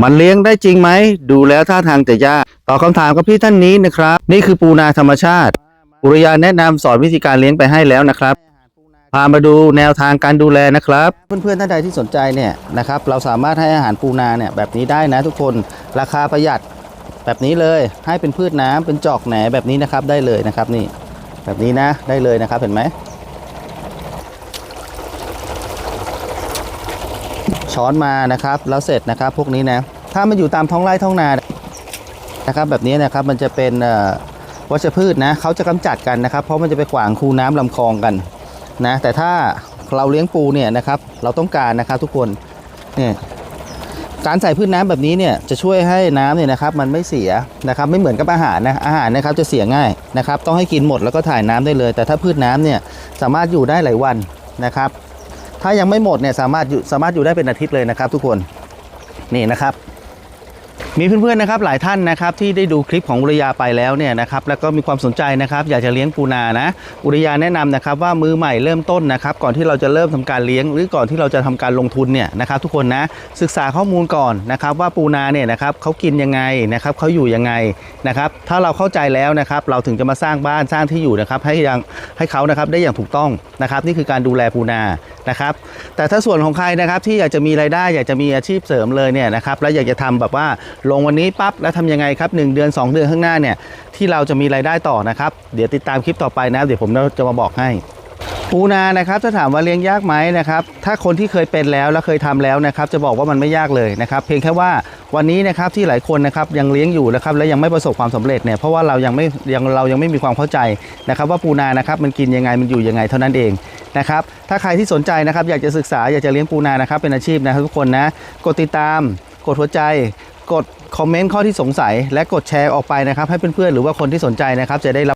มันเลี้ยงได้จริงไหม ดูแล้วท่าทางจะยากตอบคำถามกับพี่ท่านนี้นะครับ นี่คือปูนาธรรมชาติ อุรยานแนะนำสอนวิธีการเลี้ยงไปให้แล้วนะครับพามาดูแนวทางการดูแลนะครับ เพื่อนๆท่านใดที่สนใจเนี่ยนะครับเราสามารถให้อาหารปูนาเนี่ยแบบนี้ได้นะทุกคนราคาประหยัดแบบนี้เลยให้เป็นพืชน้ำเป็นจอกแหนแบบนี้นะครับได้เลยนะครับนี่แบบนี้นะได้เลยนะครับเห็นไหม ช้อนมานะครับ แล้วเสร็จนะครับพวกนี้นะ ถ้ามันอยู่ตามท้องไร่ท้องนานะครับ แบบนี้นะครับมันจะเป็นวัชพืชนะเขาจะกำจัดกันนะครับ เพราะมันจะไปขวางคูน้ำลำคลองกันนะแต่ถ้าเราเลี้ยงปูเนี่ยนะครับ เราต้องการนะครับทุกคนเนี่ยการใส่พืชน้ำแบบนี้เนี่ยจะช่วยให้น้ำเนี่ยนะครับมันไม่เสียนะครับไม่เหมือนกับอาหารนะอาหารนะครับจะเสียง่ายนะครับ ต้องให้กินหมดแล้วก็ถ่ายน้ำได้เลย แต่ถ้าพืชน้ำเนี่ยสามารถอยู่ได้หลายวันนะครับ ถ้ายังไม่หมดเนี่ยสามารถอยู่สามารถอยู่ได้เป็นอาทิตย์เลยนะครับ ทุกคนนี่นะครับ มีเพื่อนๆนะครับหลายท่านนะครับที่ได้ดูคลิปของอุรยาไปแล้วเนี่ยนะครับแล้วก็มีความสนใจนะครับอยากจะเลี้ยงปูนานะอุรยาแนะนำนะครับว่ามือใหม่เริ่มต้นนะครับก่อนที่เราจะเริ่มทำการเลี้ยง หรือก่อนที่เราจะทำการลงทุนเนี่ยนะครับทุกคนนะศึกษาข้อมูลก่อนนะครับว่าปูนาเนี่ยนะครับเขากินยังไงนะครับเขาอยู่ยังไงนะครับถ้าเราเข้าใจแล้วนะครับเราถึงจะมาสร้างบ้านสร้างที่อยู่นะครับให้ยังให้เขานะครับได้อย่างถูกต้องนะครับนี่คือการดูแลปูนานะครับแต่ถ้าส่วนของใครนะครับที่อยากจะมีรายได้อยากจะมีอาชีพเสริมเลยเนี่ยนะครับแล้วอยากจะทำแบบว่าลงวันนี้ปั๊บแล้วทำยังไงครับ 1 เดือน 2 เดือนข้างหน้าเนี่ยที่เราจะมีรายได้ต่อนะครับ เดี๋ยวติดตามคลิปต่อไปนะเดี๋ยวผมจะมาบอกให้ปูนานะครับถ้าถามว่าเลี้ยงยากไหมนะครับถ้าคนที่เคยเป็นแล้วและเคยทำแล้วนะครับจะบอกว่ามันไม่ยากเลยนะครับเพียงแค่ว่าวันนี้นะครับที่หลายคนนะครับยังเลี้ยงอยู่นะครับและยังไม่ประสบความสำเร็จเนี่ยเพราะว่าเรายังไม่ยังเรายังไม่มีความเข้าใจนะครับ ว่าปูนานะครับมันกินยังไงมันอยู่ยังไงเท่านั้นเองนะครับถ้าใครที่สนใจนะครับอยากจะศึกษาอยากจะเลี้ยงปูนานะครับเป็นอาชีพนะครับทุกคนนะกดติดตาม กดหัวใจ กดคอมเมนต์ข้อที่สงสัย และกดแชร์ออกไปนะครับ ให้เพื่อนๆหรือว่าคนที่สนใจนะครับ จะได้รับ